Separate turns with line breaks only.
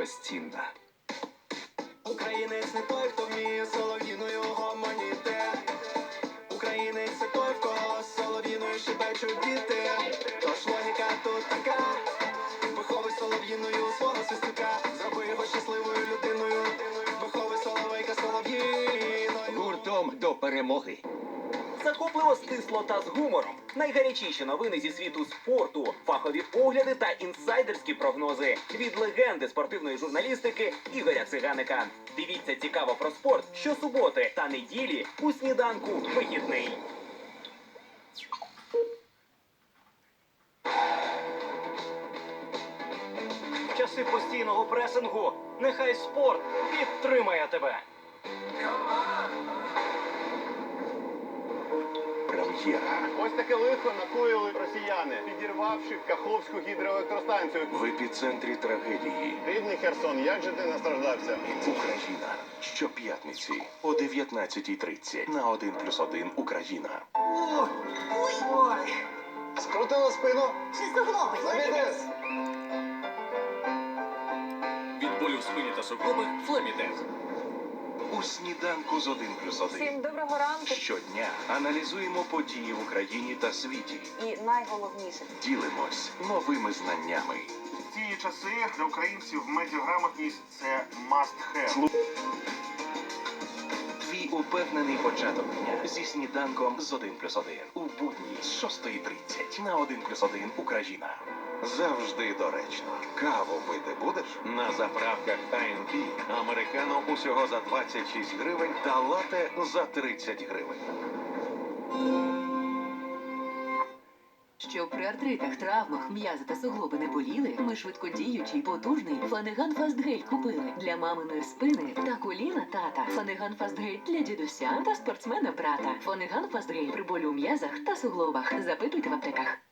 безцінна.
Українець не той, хто вміє солов'їною гомоніти. Українець це той, в кого солов'їною шибечуть діти. Тож логіка тут така. Виховуй солов'їною свого свистука. Зроби його щасливою людиною. Виховуй соловейка солов'їною.
Гуртом до перемоги.
Захопливо стисло та з гумором. Найгарячіші новини зі світу спорту, фахові огляди та інсайдерські прогнози від легенди спортивної журналістики Ігоря Циганика. Дивіться цікаво про спорт щосуботи та неділі у сніданку вихідний.
Часи постійного пресингу нехай спорт підтримає тебе.
Прем'єра.
Ось таке лихо накоїли росіяни, підірвавши Каховську гідроелектростанцію.
В епіцентрі трагедії.
Рідний Херсон, як же ти настраждався?
Україна. Щоп'ятниці о 19.30 на 1 плюс 1 Україна.
Скрутила спину. Флемідес.
Від болю в спині та суглобах Флемідез.
У сніданку з 1 плюс 1.
Всім доброго ранку.
Щодня аналізуємо події в Україні та світі.
І найголовніше
Ділимось новими знаннями.
Ці часи для українців медіаграмотність це must have.
Твій упевнений початок дня зі сніданком з 1 плюс 1. У будні з 6.30 на 1 плюс 1 Україна. Завжди доречно. Каву пити будеш? На заправках A&P американо усього за 26 гривень та лате за 30 гривень.
Щоб при артритах, травмах, м'язи та суглоби не боліли, ми швидкодіючий, потужний Фанеган Фастгель купили для маминої спини та коліна тата. Фанеган Фастгель для дідуся та спортсмена брата. Фанеган Фастгель при болю у м'язах та суглобах. Запитуйте в аптеках.